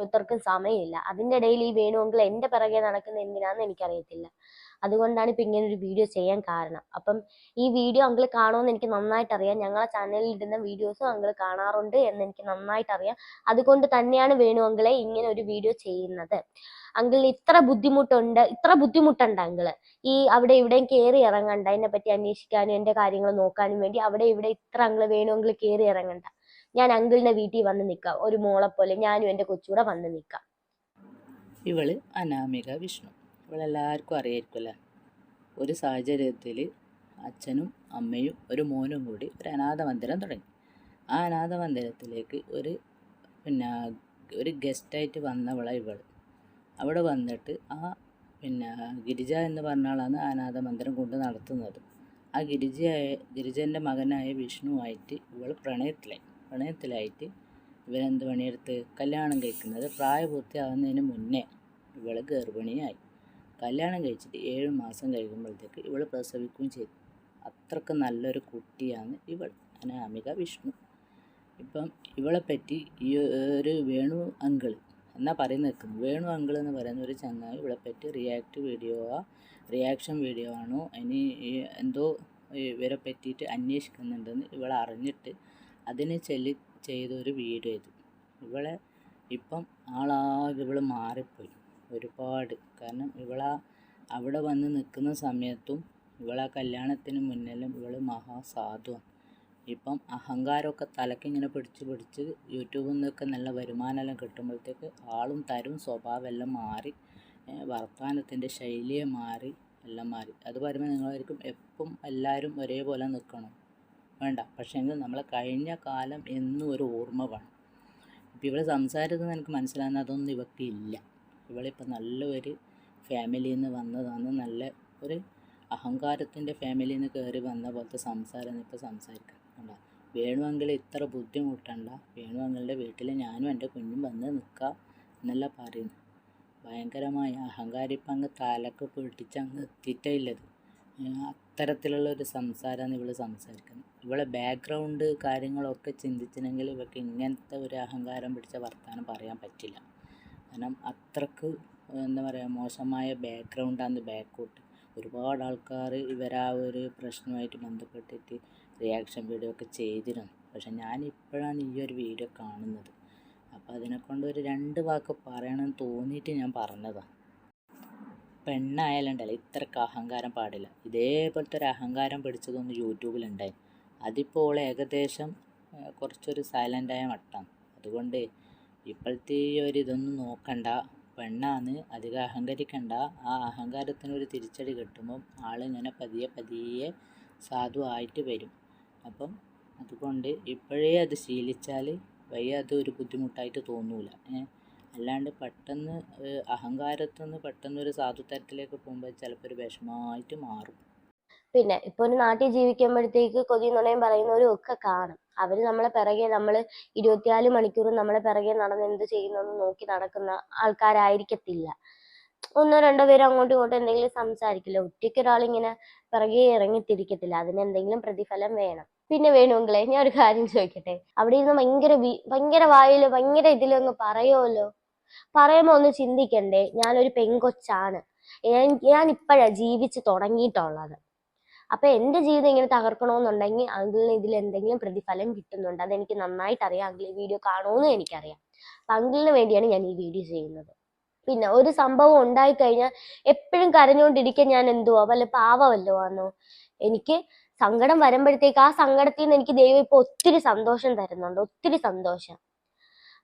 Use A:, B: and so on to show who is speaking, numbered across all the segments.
A: ഓരോരുത്തർക്കും സമയമില്ല. അതിന്റെ ഇടയിൽ ഈ വേണുവെങ്കിൽ അങ്കിൾ എന്റെ പിറകെ നടക്കുന്ന എന്തിനാണെന്ന് എനിക്കറിയത്തില്ല. അതുകൊണ്ടാണ് ഇപ്പം ഇങ്ങനെ ഒരു വീഡിയോ ചെയ്യാൻ കാരണം. അപ്പം ഈ വീഡിയോ അങ്കിൾ കാണുമെന്ന് എനിക്ക് നന്നായിട്ട് അറിയാം ഞങ്ങളെ ചാനലിൽ ഇടുന്ന വീഡിയോസും അങ്കിൾ കാണാറുണ്ട് എന്ന് എനിക്ക് നന്നായിട്ട് അറിയാം അതുകൊണ്ട് തന്നെയാണ് വേണു അങ്കിളെ ഇങ്ങനെ ഒരു വീഡിയോ ചെയ്യുന്നത്. അങ്കിളിന് ഇത്ര ബുദ്ധിമുട്ടുണ്ട് ഇത്ര ബുദ്ധിമുട്ടുണ്ട് അങ്കിൾ. ഈ അവിടെ ഇവിടെയും കയറി ഇറങ്ങണ്ട എന്നെ പറ്റി അന്വേഷിക്കാനും എന്റെ കാര്യങ്ങൾ നോക്കാനും വേണ്ടി അവിടെ ഇവിടെ ഇത്ര അങ്കിൾ വേണുവെങ്കിൽ കയറി ഇറങ്ങണ്ട. ഞാൻ അങ്കിളിന്റെ വീട്ടിൽ വന്ന് നിൽക്കാം. ഒരു മോളെ പോലെ ഞാനും എന്റെ കൊച്ചുകൂടെ വന്ന് നിൽക്കാം.
B: ഇവൾ അനാമിക വിഷ്ണു. ഇവളെല്ലാവർക്കും അറിയായിരിക്കുമല്ലേ? ഒരു സാഹചര്യത്തിൽ അച്ഛനും അമ്മയും ഒരു മോനും കൂടി ഒരു അനാഥ മന്ദിരം തുടങ്ങി. ആ അനാഥ മന്ദിരത്തിലേക്ക് ഒരു പിന്നെ ഒരു ഗസ്റ്റായിട്ട് വന്നവളാണ് ഇവൾ അവിടെ വന്നിട്ട് ആ പിന്നെ ഗിരിജ എന്ന് പറഞ്ഞാളാണ് അനാഥ മന്ദിരം കൊണ്ട് നടത്തുന്നത്. ആ ഗിരിജയായ ഗിരിജന്റെ മകനായ വിഷ്ണുവായിട്ട് ഇവൾ പ്രണയത്തിലായി. പ്രണയത്തിലായിട്ട് ഇവരെന്ത് പണിയെടുത്ത് കല്യാണം കഴിക്കുന്നത്? പ്രായപൂർത്തിയാകുന്നതിന് മുന്നേ ഇവൾ ഗർഭിണിയായി. കല്യാണം കഴിച്ചിട്ട് ഏഴ് മാസം കഴിയുമ്പോഴത്തേക്ക് ഇവൾ പ്രസവിക്കുകയും ചെയ്തു. അത്രയ്ക്ക് നല്ലൊരു കുട്ടിയാണ് ഇവൾ അനാമിക വിഷ്ണു. ഇപ്പം ഇവളെ പറ്റി ഈ ഒരു വേണു അങ്കിൾ എന്നാ പറയുന്ന നിൽക്കുന്നത് വേണു അങ്കിൾ എന്ന് പറയുന്ന ഒരു ചങ്ങായി ഇവളെ പറ്റി റിയാക്ട് വീഡിയോ റിയാക്ഷൻ വീഡിയോ ആണോ? ഇനി എന്തോ ഇവരെ പറ്റിയിട്ട് അന്വേഷിക്കുന്നുണ്ടെന്ന് ഇവൾ അറിഞ്ഞിട്ട് അതിനെ ചൊല്ലി ചെയ്ത ഒരു വീഡിയോ ഇത്. ഇവളെ ഇപ്പം ആളാകെ ഇവൾ മാറിപ്പോയി. ഒരുപാട്. കാരണം ഇവളാ അവിടെ വന്ന് നിൽക്കുന്ന സമയത്തും ഇവളാ കല്യാണത്തിന് മുന്നിലും ഇവൾ മഹാസാധുവാണ്. ഇപ്പം അഹങ്കാരമൊക്കെ തലക്കിങ്ങനെ പിടിച്ച് പിടിച്ച് യൂട്യൂബിൽ നിന്നൊക്കെ നല്ല വരുമാനമെല്ലാം കിട്ടുമ്പോഴത്തേക്ക് ആളും തരും സ്വഭാവമെല്ലാം മാറി വർത്തമാനത്തിന്റെ ശൈലിയെ മാറി എല്ലാം മാറി. അത് പറയുമ്പോൾ നിങ്ങളായിരിക്കും എപ്പം എല്ലാവരും ഒരേപോലെ നിൽക്കണം. വേണ്ട. പക്ഷേങ്കിൽ നമ്മളെ കഴിഞ്ഞ കാലം എന്നും ഒരു ഓർമ്മ വേണം. ഇപ്പം ഇവളെ സംസാരിക്കുന്നത് എനിക്ക് മനസ്സിലാകുന്ന അതൊന്നും ഇവൾക്ക് ഇല്ല. ഇവളിപ്പോൾ നല്ലൊരു ഫാമിലിയിൽ നിന്ന് വന്നതാണ്. നല്ല ഒരു അഹങ്കാരത്തിന്റെ ഫാമിലിയിൽ നിന്ന് കയറി വന്ന പോലത്തെ സംസാരം ഇപ്പോൾ സംസാരിക്കാം. വേണ്ട വേണു ഇത്ര ബുദ്ധിമുട്ടണ്ട. വേണുവെങ്കിലെ വീട്ടിൽ ഞാനും എന്റെ കുഞ്ഞും വന്ന് നിൽക്കാം എന്നല്ല പറയുന്നു. ഭയങ്കരമായ അഹങ്കാരം. അങ്ങ് തലക്ക് പിടിച്ച് അങ്ങ് എത്തിയിട്ടേ ഇല്ലത്. അത്തരത്തിലുള്ള ഒരു സംസാരമാണ് ഇവൾ സംസാരിക്കുന്നത്. ഇവളെ ബാക്ക്ഗ്രൗണ്ട് കാര്യങ്ങളൊക്കെ ചിന്തിച്ചില്ലെങ്കിൽ ഇവൾക്ക് ഇങ്ങനത്തെ ഒരു അഹങ്കാരം പിടിച്ച വർത്തമാനം പറയാൻ പറ്റില്ല. കാരണം അത്രയ്ക്ക് എന്താ പറയുക മോശമായ ബാക്ക്ഗ്രൗണ്ടാണ് ബാക്കോട്ട് ഒരുപാട് ആൾക്കാർ ഇവരാ ഒരു പ്രശ്നമായിട്ട് ബന്ധപ്പെട്ടിട്ട് റിയാക്ഷൻ വീഡിയോ ഒക്കെ ചെയ്തിരുന്നു. പക്ഷെ ഞാൻ ഇപ്പോഴാണ് ഈ ഒരു വീഡിയോ കാണുന്നത്. അപ്പോൾ അതിനെക്കൊണ്ട് ഒരു രണ്ട് വാക്ക് പറയണമെന്ന് തോന്നിയിട്ട് ഞാൻ പറഞ്ഞതാണ് പെണ്ണായാലുണ്ടല്ലോ ഇത്രക്ക് അഹങ്കാരം പാടില്ല. ഇതേപോലത്തെ ഒരു അഹങ്കാരം പിടിച്ചതൊന്ന് യൂട്യൂബിലുണ്ടായി അതിപ്പോൾ ഏകദേശം കുറച്ചൊരു സൈലന്റായ മട്ടാണ്. അതുകൊണ്ട് ഇപ്പോഴത്തെ ഈ ഒരു ഇതൊന്നും നോക്കണ്ട. പെണ്ണാന്ന് അധികം അഹങ്കരിക്കണ്ട. ആ അഹങ്കാരത്തിനൊരു തിരിച്ചടി കിട്ടുമ്പം ആളിങ്ങനെ പതിയെ പതിയെ സാധുവായിട്ട് വരും. അപ്പം അതുകൊണ്ട് ഇപ്പോഴേ അത് ശീലിച്ചാൽ വയ്യ അത് ഒരു ബുദ്ധിമുട്ടായിട്ട് തോന്നൂല. അല്ലാണ്ട് പെട്ടെന്ന് ഏഹ് അഹങ്കാരത്തിൽ നിന്ന് പെട്ടെന്ന് ഒരു സാധുതരത്തിലേക്ക് പോകുമ്പോൾ ചിലപ്പോൾ ഒരു വിഷമമായിട്ട് മാറും.
A: പിന്നെ ഇപ്പൊ ഒരു നാട്ടിൽ ജീവിക്കുമ്പോഴത്തേക്ക് കൊതി നുണയും പറയുന്നവരും ഒക്കെ കാണും. അവർ നമ്മളെ പിറകെ നമ്മൾ ഇരുപത്തിനാല് മണിക്കൂറും നമ്മളെ പിറകെ നടന്ന് എന്ത് ചെയ്യുന്നെന്ന് നോക്കി നടക്കുന്ന ആൾക്കാരായിരിക്കത്തില്ല. ഒന്നോ രണ്ടോ പേര് അങ്ങോട്ടും ഇങ്ങോട്ടും എന്തെങ്കിലും സംസാരിക്കില്ല. ഒറ്റയ്ക്ക് ഒരാളിങ്ങനെ പിറകെ ഇറങ്ങിത്തിരിക്കത്തില്ല. അതിന് എന്തെങ്കിലും പ്രതിഫലം വേണം. പിന്നെ വേണുങ്കളെ ഞാൻ ഒരു കാര്യം ചോദിക്കട്ടെ? അവിടെ ഇരുന്ന് ഭയങ്കര ഭയങ്കര വായിൽ ഭയങ്കര ഇതിലൊന്ന് പറയുമല്ലോ പറയുമ്പോ ഒന്ന് ചിന്തിക്കണ്ടേ ഞാനൊരു പെങ്കൊച്ചാണ്. ഞാൻ ഞാൻ ഇപ്പോഴാ ജീവിച്ച് തുടങ്ങിയിട്ടുള്ളത്. അപ്പൊ എന്റെ ജീവിതം ഇങ്ങനെ തകർക്കണമെന്നുണ്ടെങ്കിൽ അങ്കിളിന് ഇതിൽ എന്തെങ്കിലും പ്രതിഫലം കിട്ടുന്നുണ്ട്. അതെനിക്ക് നന്നായിട്ട് അറിയാം. അങ്കിൾ വീഡിയോ കാണുമെന്ന് എനിക്കറിയാം. അപ്പൊ അങ്കിളിന് വേണ്ടിയാണ് ഞാൻ ഈ വീഡിയോ ചെയ്യുന്നത്. പിന്നെ ഒരു സംഭവം ഉണ്ടായി കഴിഞ്ഞാൽ എപ്പോഴും കരഞ്ഞുകൊണ്ടിരിക്കാൻ ഞാൻ എന്തുവാ? വല്ല പാവമല്ലോ ആണോ എനിക്ക് സങ്കടം വരുമ്പോഴത്തേക്ക് ആ സങ്കടത്തിൽ നിന്ന് എനിക്ക് ദൈവം ഇപ്പൊ ഒത്തിരി സന്തോഷം തരുന്നുണ്ട്. ഒത്തിരി സന്തോഷം.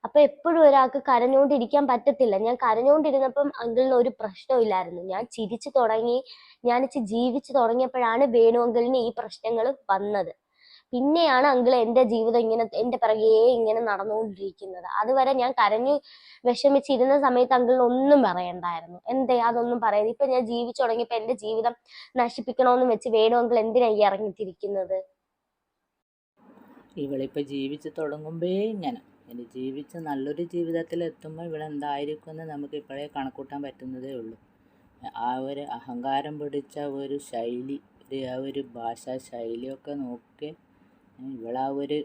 A: അപ്പൊ എപ്പോഴും ഒരാൾക്ക് കരഞ്ഞുകൊണ്ടിരിക്കാൻ പറ്റത്തില്ല. ഞാൻ കരഞ്ഞുകൊണ്ടിരുന്നപ്പം അങ്കിളിന് ഒരു പ്രശ്നമില്ലായിരുന്നു ഞാൻ ചിരിച്ചു തുടങ്ങി ഞാൻ ജീവിച്ചു തുടങ്ങിയപ്പോഴാണ് വേണു അങ്കിളിന് ഈ പ്രശ്നങ്ങൾ വന്നത്. പിന്നെയാണ് അങ്കിൾ എന്റെ ജീവിതം ഇങ്ങനെ എന്റെ പിറകെ ഇങ്ങനെ നടന്നുകൊണ്ടിരിക്കുന്നത്. അതുവരെ ഞാൻ കരഞ്ഞു വിഷമിച്ചിരുന്ന സമയത്ത് അങ്കിളിന് ഒന്നും പറയണ്ടായിരുന്നു. എന്തേ അതൊന്നും പറയുന്നത് ഇപ്പൊ ഞാൻ ജീവിച്ചു തുടങ്ങിയപ്പോ എന്റെ ജീവിതം നശിപ്പിക്കണമെന്ന് വെച്ച് വേണു അങ്കിൾ എന്തിനാ ഈ ഇറങ്ങിത്തിരിക്കുന്നത്?
B: ഇവളിപ്പോ ജീവിച്ചു തുടങ്ങുമ്പേ ഇങ്ങനെ. ഇനി ജീവിച്ച് നല്ലൊരു ജീവിതത്തിൽ എത്തുമ്പോൾ ഇവിടെ എന്തായിരിക്കും എന്ന് നമുക്ക് ഇപ്പോഴേ കണക്കൂട്ടാൻ പറ്റുന്നതേ ഉള്ളൂ. ആ ഒരു അഹങ്കാരം പിടിച്ച ഒരു ശൈലി ഒരു ആ ഒരു ഭാഷാ ശൈലിയൊക്കെ നോക്കി ഇവളാ ഒരു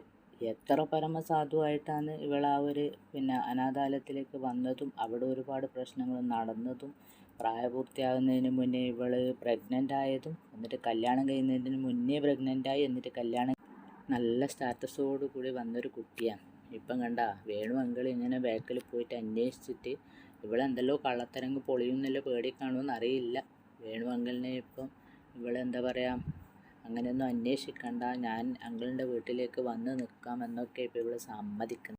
B: എത്ര പരമസാധുവായിട്ടാണ് ഇവിടെ ആ ഒരു പിന്നെ അനാഥാലയത്തിലേക്ക് വന്നതും അവിടെ ഒരുപാട് പ്രശ്നങ്ങൾ നടന്നതും പ്രായപൂർത്തിയാകുന്നതിന് മുന്നേ ഇവൾ പ്രഗ്നന്റ് ആയതും എന്നിട്ട് കല്യാണം കഴിയുന്നതിന് മുന്നേ പ്രഗ്നന്റ് ആയി എന്നിട്ട് കല്യാണം നല്ല സ്റ്റാറ്റസോടു കൂടി വന്നൊരു കുട്ടിയാണ്. ഇപ്പം കണ്ട വേണു അങ്കിൾ ഇങ്ങനെ ബാക്കിൽ പോയിട്ട് അന്വേഷിച്ചിട്ട് ഇവളെന്തല്ലോ കള്ളത്തരങ്ങ് പൊളിയുന്നല്ലോ പേടി കാണുമെന്ന് അറിയില്ല. വേണു അങ്കിളിനെ ഇപ്പം ഇവളെന്താ പറയുക അങ്ങനെയൊന്നും അന്വേഷിക്കണ്ട. ഞാൻ അങ്കിളിന്റെ വീട്ടിലേക്ക് വന്ന് നിൽക്കാം എന്നൊക്കെ ഇപ്പോൾ ഇവൾ സമ്മതിക്കുന്നത്